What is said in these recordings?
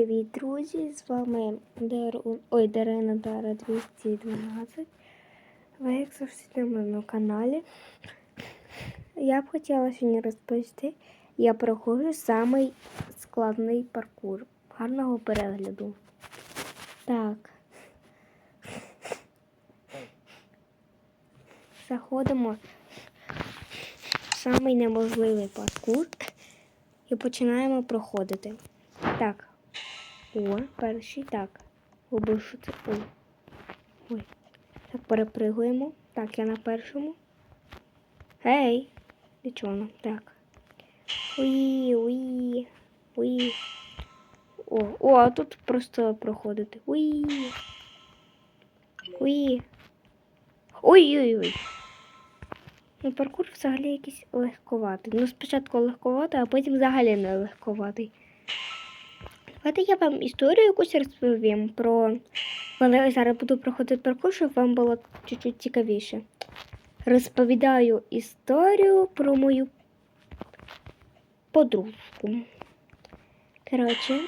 Привіт, друзі! З вами Дер... Ой, Дарина Дара 212. Ви як завжди на моєму каналі. Я б хотіла сьогодні розповісти. Я проходжу самий складний паркур. Гарного перегляду. Так. Заходимо в самий неможливий паркур і починаємо проходити. Так. О, перший так. Ой, що це? Ой. Ой. Так, перепригуємо. Так, я на першому. Гей! Де чого? Так. Уї, уї, уї. О, о, а тут просто проходити. Уї. Уї. Ой-ой-ой. Ну, паркур взагалі якийсь легковатий. Ну, спочатку легковатий, а потім взагалі не легковатий. Давайте я вам історію якусь розповім про. Я зараз буду проходити паркур, щоб вам було чуть-чуть цікавіше. Розповідаю історію про мою подружку. Коротше,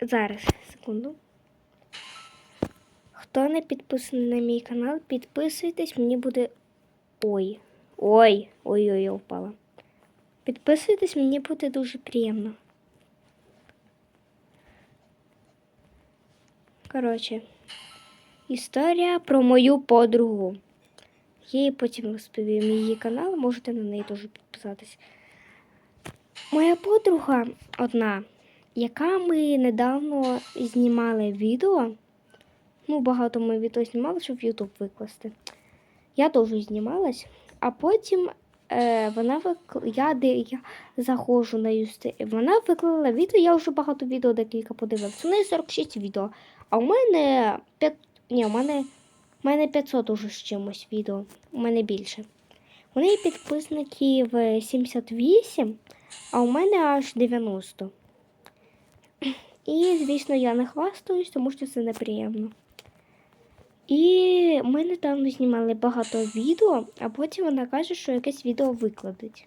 зараз, секунду. Хто не підписаний на мій канал, підписуйтесь, мені буде. Ой. Ой, ой-ой, я впала. Підписуйтесь, мені буде дуже приємно. Коротше, історія про мою подругу. Я їй потім розповім її канал, можете на неї теж підписатись. Моя подруга одна, яка ми недавно знімали відео. Ну, багато ми відео знімали, щоб в YouTube викласти. Я теж знімалась, а потім е, вона викла... я, я заходжу на юсти. Вона виклала відео, я вже багато відео декілька подивилася. У неї 46 відео. А у мене 5... Ні, у мене... У мене 500 уже з чимось відео. У мене більше. У неї підписників 78, а у мене аж 90. І, звісно, я не хвастаюсь, тому що це неприємно. І ми недавно знімали багато відео, а потім вона каже, що якесь відео викладуть.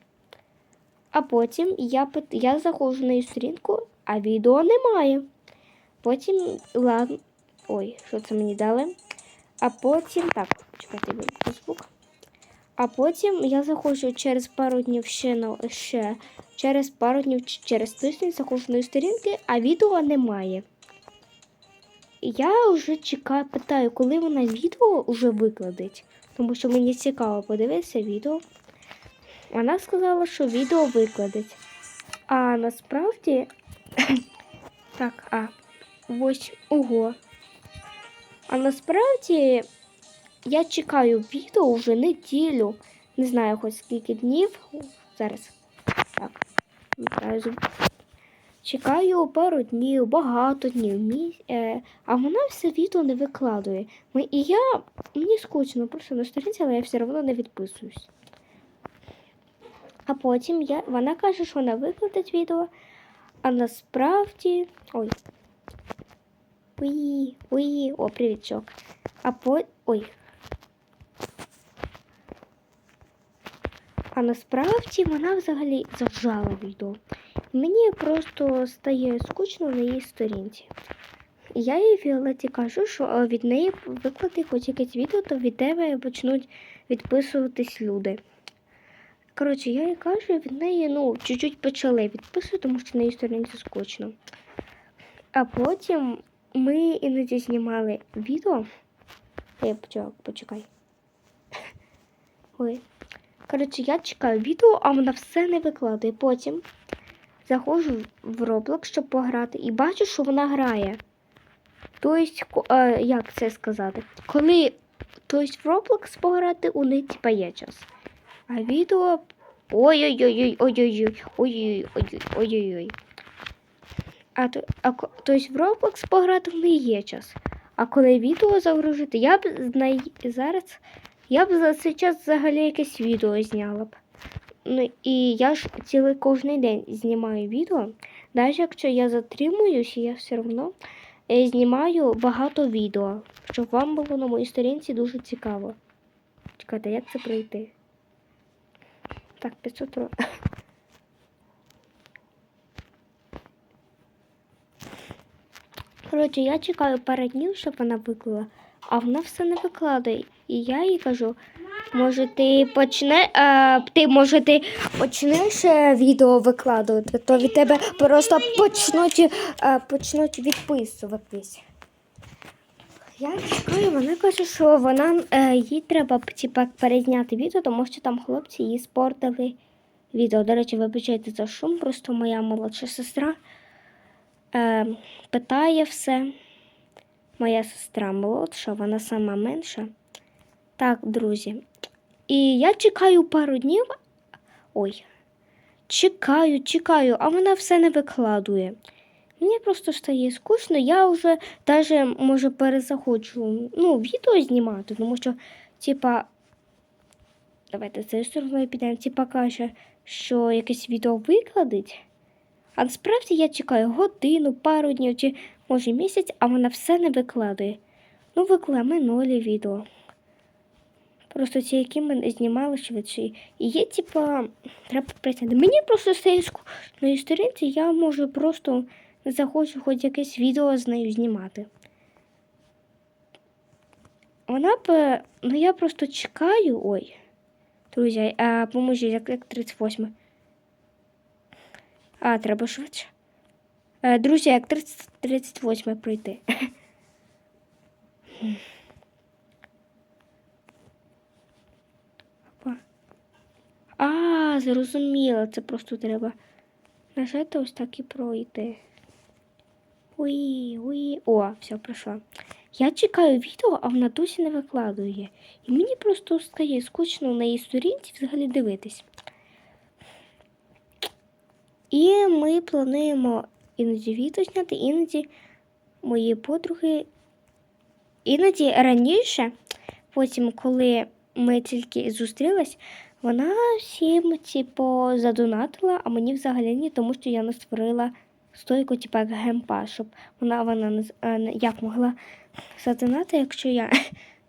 А потім я я заходжу на її сторінку, а відео немає. Потім, ладно. Ой, що це мені дали? А потім. Так, чекайте, звук. А потім я заходжу через пару днів ще на ще. Через пару днів через тиждень заходжу на сторінки, а відео немає. Я вже чекаю, питаю, коли вона відео вже викладить. Тому що мені цікаво подивитися відео. Вона сказала, що відео викладить. А насправді. так, а. Ось ого. А насправді я чекаю відео вже неділю. Не знаю хоч скільки днів. Зараз. Так. Відразу. Чекаю пару днів, багато днів, е, а вона все відео не викладує. І я мені скучно просто на сторінці, але я все одно не відписуюсь. А потім я, вона каже, що вона викладить відео, а насправді. Ой. Уї, уї, о, привітчок. А по. Ой. А насправді вона взагалі завжала відео. Мені просто стає скучно на її сторінці. Я їй Віолеті кажу, що від неї виклади хоч якесь відео, то від тебе почнуть відписуватись люди. Коротше, я їй кажу, від неї ну, чуть-чуть почали відписувати, тому що на її сторінці скучно. А потім ми іноді знімали відео. Я почекай. Ой. Коротше, я чекаю відео, а вона все не викладає. Потім заходжу в Roblox, щоб пограти, і бачу, що вона грає. Тобто, е, як це сказати? Коли тобто, в Roblox пограти, у них типа є час. А відео. Ой-ой-ой, А то, а, тобто в Roblox пограти в неї є час. А коли відео загружити, я б знай... зараз я б за цей час взагалі якесь відео зняла б. Ну і я ж цілий кожен день знімаю відео. Навіть якщо я затримуюсь, я все одно е, знімаю багато відео, щоб вам було на моїй сторінці дуже цікаво. Чекайте, як це пройти? Так, 500 років. Коротше, я чекаю пару днів, щоб вона виклала, а вона все не викладає. І я їй кажу, може ти почне, а, ти може ти почнеш е, відео викладувати, то від тебе просто почнуть, е, почнуть відписуватись. Я чекаю, вона каже, що вона е, їй треба типа, перезняти відео, тому що там хлопці їй спортили відео. До речі, вибачайте за шум, просто моя молодша сестра е, питає все. Моя сестра молодша, вона сама менша. Так, друзі. І я чекаю пару днів. Ой. Чекаю, чекаю, а вона все не викладує. Мені просто стає скучно, я вже навіть може перезахочу ну, відео знімати, тому що, типа, давайте з цією стороною підемо, типа каже, що якесь відео викладить. А насправді я чекаю годину, пару днів чи може місяць, а вона все не викладає. Ну, викладає минулі відео. Просто ті, які ми знімали швидше. І є, типа, треба працювати. Мені просто з цієї скучної сторінці я можу просто не захочу хоч якесь відео з нею знімати. Вона б. Ну я просто чекаю. Ой. Друзі, а поможіть, як, як 38. А, треба швидше. Е, Друзі, як 30, 38 пройти. А, зрозуміло, це просто треба нажати ось так і пройти. Уї, уї. О, все, пройшла. Я чекаю відео, а вона досі не викладує. І мені просто стає скучно на її сторінці взагалі дивитись. І ми плануємо іноді відео зняти, іноді мої подруги. Іноді раніше, потім, коли ми тільки зустрілись, вона всім, типу, задонатила, а мені взагалі ні, тому що я не створила стойку, типу, як гемпа, щоб вона, вона е, як могла задонати, якщо я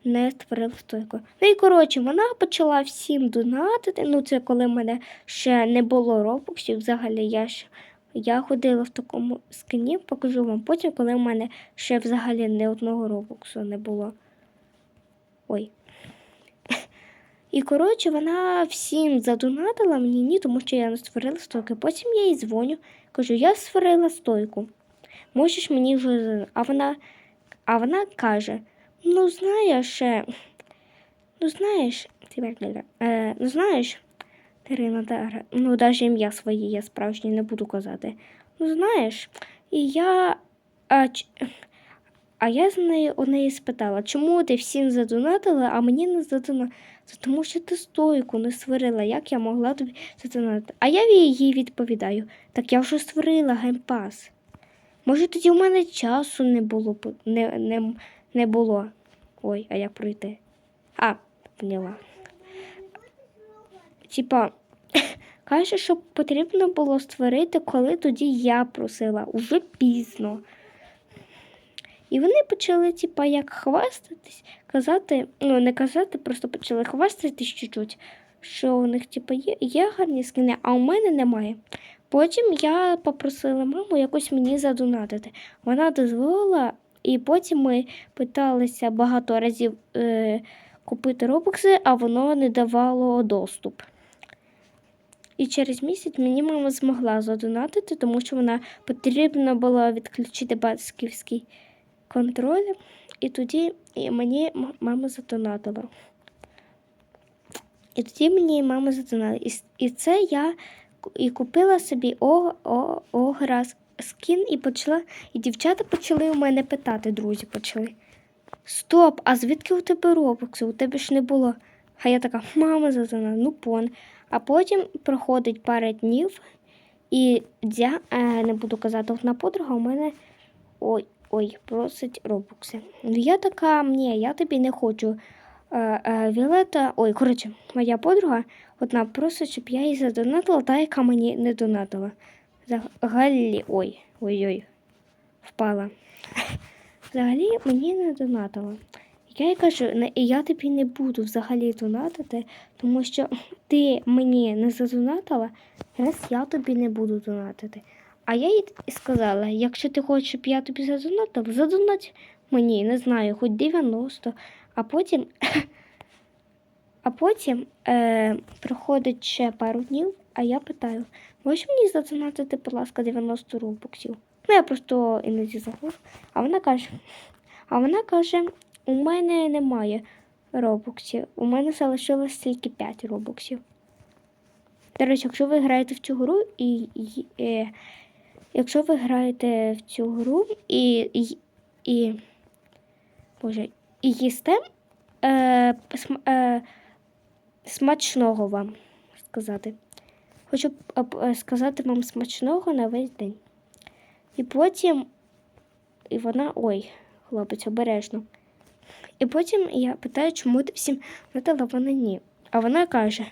не створила стойку. Ну і коротше, вона почала всім донатити. Ну, це коли мене ще не було робоксів. Взагалі я ж я ходила в такому скині, покажу вам потім, коли в мене ще взагалі не одного робоксу не було. Ой. І коротше, вона всім задонатила мені ні, тому що я не створила стойку. Потім я їй дзвоню, кажу, я створила стойку. Можеш мені вже. А вона, а вона каже: ну, знаєш, е, ну знаєш, е, ну знаєш, Дарина, Дара, ну навіть ім'я своє я справжнє не буду казати. Ну знаєш, і я. А, а я з нею у неї спитала, чому ти всім задонатила, а мені не задонатила? Тому що ти стойку не створила, як я могла тобі задонатити. А я їй відповідаю, так я вже створила геймпас. Може, тоді в мене часу не було, не, не, не було. Ой, а як пройти? А, поняла. Типа, каже, що потрібно було створити, коли тоді я просила, уже пізно. І вони почали, типа, як хвастатись, казати, ну не казати, просто почали хвастатись чуть-чуть, що у них, типа, є, є гарні скини, а у мене немає. Потім я попросила маму якось мені задонатити. Вона дозволила, і потім ми питалися багато разів е, купити робокси, а воно не давало доступ. І через місяць мені мама змогла задонатити, тому що вона потрібно було відключити батьківський контроль, і тоді мені мама задонатила. І тоді мені мама задонатила. І, це я і купила собі о, о, ограз скін і почала. І дівчата почали у мене питати, друзі почали. Стоп, а звідки у тебе робокси? У тебе ж не було. А я така, мама задонатила, ну пон. А потім проходить пара днів, і я е, не буду казати, одна подруга у мене ой, ой, просить робокси. Ну я така, ні, я тобі не хочу. Е, е, Віолета, ой, коротше, моя подруга одна просить, щоб я їй задонатила, та яка мені не донатила. Взагалі, ой, ой-ой, впала. Взагалі мені не донатила. Я їй кажу, «Не- я тобі не буду взагалі донатити, тому що ти мені не задонатила, раз я тобі не буду донатити. А я їй сказала, якщо ти хочеш, щоб я тобі задонатив, задонать мені, не знаю, хоч 90, а потім. А потім е, проходить ще пару днів, а я питаю, можеш мені задонатити, будь ласка, 90 робоксів? Ну, я просто іноді забув. А вона каже, а вона каже, у мене немає робоксів. У мене залишилось тільки 5 робоксів. До речі, якщо ви граєте в цю гру і, і е, якщо ви граєте в цю гру і, і, і, Боже, і їсте е, е, смачного вам сказати. Хочу е, сказати вам смачного на весь день. І потім, і вона, ой, хлопець, обережно. І потім я питаю, чому ти всім надала, вона ні. А вона каже: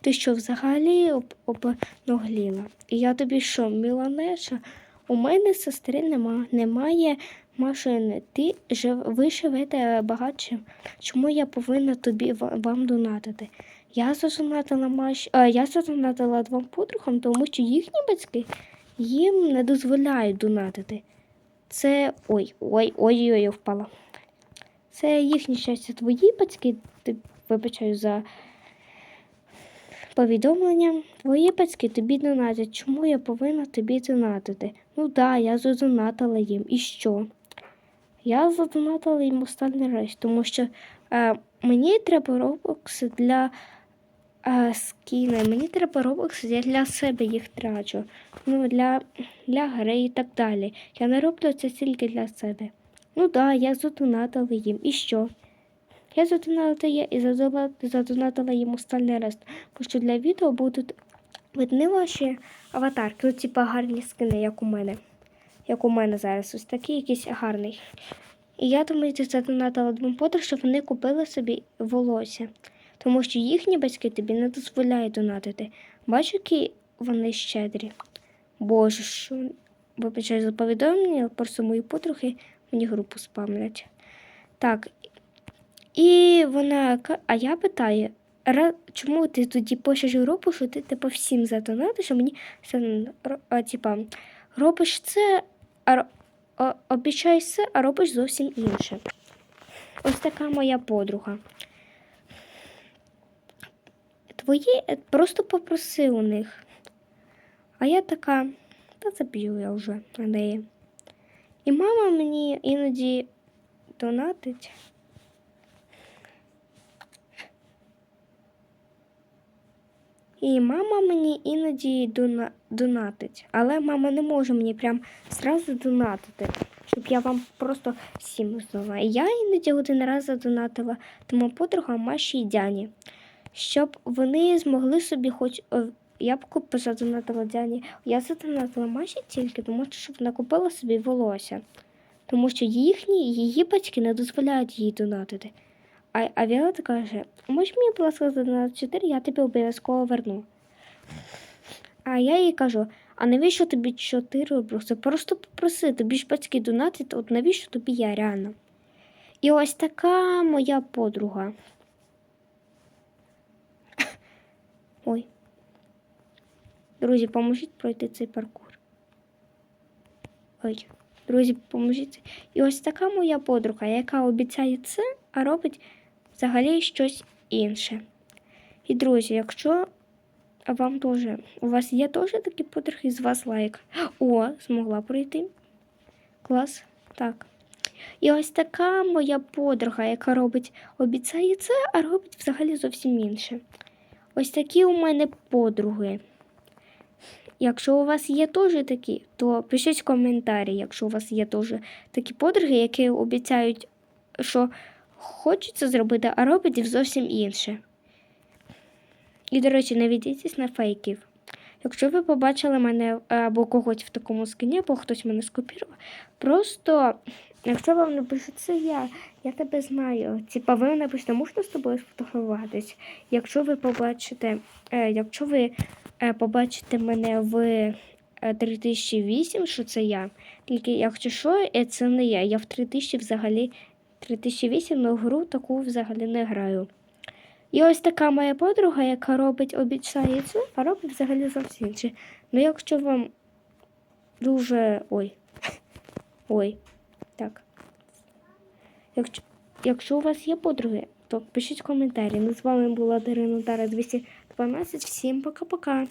ти що взагалі об- обнагліла? І я тобі що, міланеша? У мене сестри нема, немає машини. Ти жив, ви живете багатше. Чому я повинна тобі вам донатити? Я задонатила маш... а, я задонатила двом подругам, тому що їхні батьки їм не дозволяють донатити. Це. Ой, ой, ой, ой, я впала. Це їхнє щастя. Твої батьки, ти вибачаю за повідомлення. Твої батьки тобі донатять. Чому я повинна тобі донатити? Ну да, я задонатила їм. І що? Я задонатила їм останній раз, тому що е, мені треба робокси для е, скіни. Мені треба робокси, я для себе їх трачу. Ну, для, для гри і так далі. Я не роблю це тільки для себе. Ну да, я задонатила їм. І що? Я задонатила є- і задонатила їм останній раз, бо що для відео будуть видні ваші аватарки, ну, типа гарні скини, як у мене. Як у мене зараз, ось такий якийсь гарний. І я думаю, ти задонатила двом подруг, щоб вони купили собі волосся. Тому що їхні батьки тобі не дозволяють донатити. Бачу, які вони щедрі. Боже, що вибачаю за повідомлення, просто мої подруги мені групу спамлять. Так. І вона, а я питаю, чому ти тоді пишеш групу, що ти типу всім задонатиш, а мені типа, робиш це, а, обіцяєш це, а робиш зовсім інше. Ось така моя подруга. Твої е, просто попроси у них. А я така, та заб'ю я вже на неї. І мама мені іноді донатить. І мама мені іноді дона- донатить, але мама не може мені прям зразу донатити, щоб я вам просто всім знала. І я іноді один раз задонатила тому подругам Маші і Дяні, щоб вони змогли собі хоч. е, Я б купила задонатила Дяні. Я задонатила Маші тільки, тому що вона купила собі волосся. Тому що їхні, її батьки не дозволяють їй донатити. А, а Віолетта каже, можеш мені, будь ласка, задонатити 4, я тобі обов'язково верну. А я їй кажу, а навіщо тобі 4 рубли? Просто попроси, тобі ж батьки донатять, от навіщо тобі я реально? І ось така моя подруга. Ой. Друзі, поможіть пройти цей паркур. Ой, друзі, поможіть. І ось така моя подруга, яка обіцяє це, а робить взагалі щось інше. І друзі, якщо вам теж, у вас є теж такі подруги, з вас лайк. О, змогла пройти. Клас. Так. І ось така моя подруга, яка робить, обіцяє це, а робить взагалі зовсім інше. Ось такі у мене подруги. Якщо у вас є теж такі, то пишіть коментарі, якщо у вас є теж такі подруги, які обіцяють, що хочуть це зробити, а роблять зовсім інше. І, до речі, не ведіться на фейків. Якщо ви побачили мене е, або когось в такому скині, або хтось мене скопірував, просто, якщо вам напишуть, це я, я тебе знаю. Типа ви напишете, можна з тобою сфотографуватись. Якщо ви побачите, е, якщо ви побачите мене в е, 3008, що це я. Тільки якщо що, е, це не я. Я в 3000 взагалі 3008 на гру таку взагалі не граю. І ось така моя подруга, яка робить обіцяє це, а робить взагалі зовсім інше. Ну, якщо вам дуже. Ой. Ой. Так. Якщо, якщо у вас є подруги, то пишіть коментарі. Ну, з вами була Дарина Дара 212. Всім пока-пока.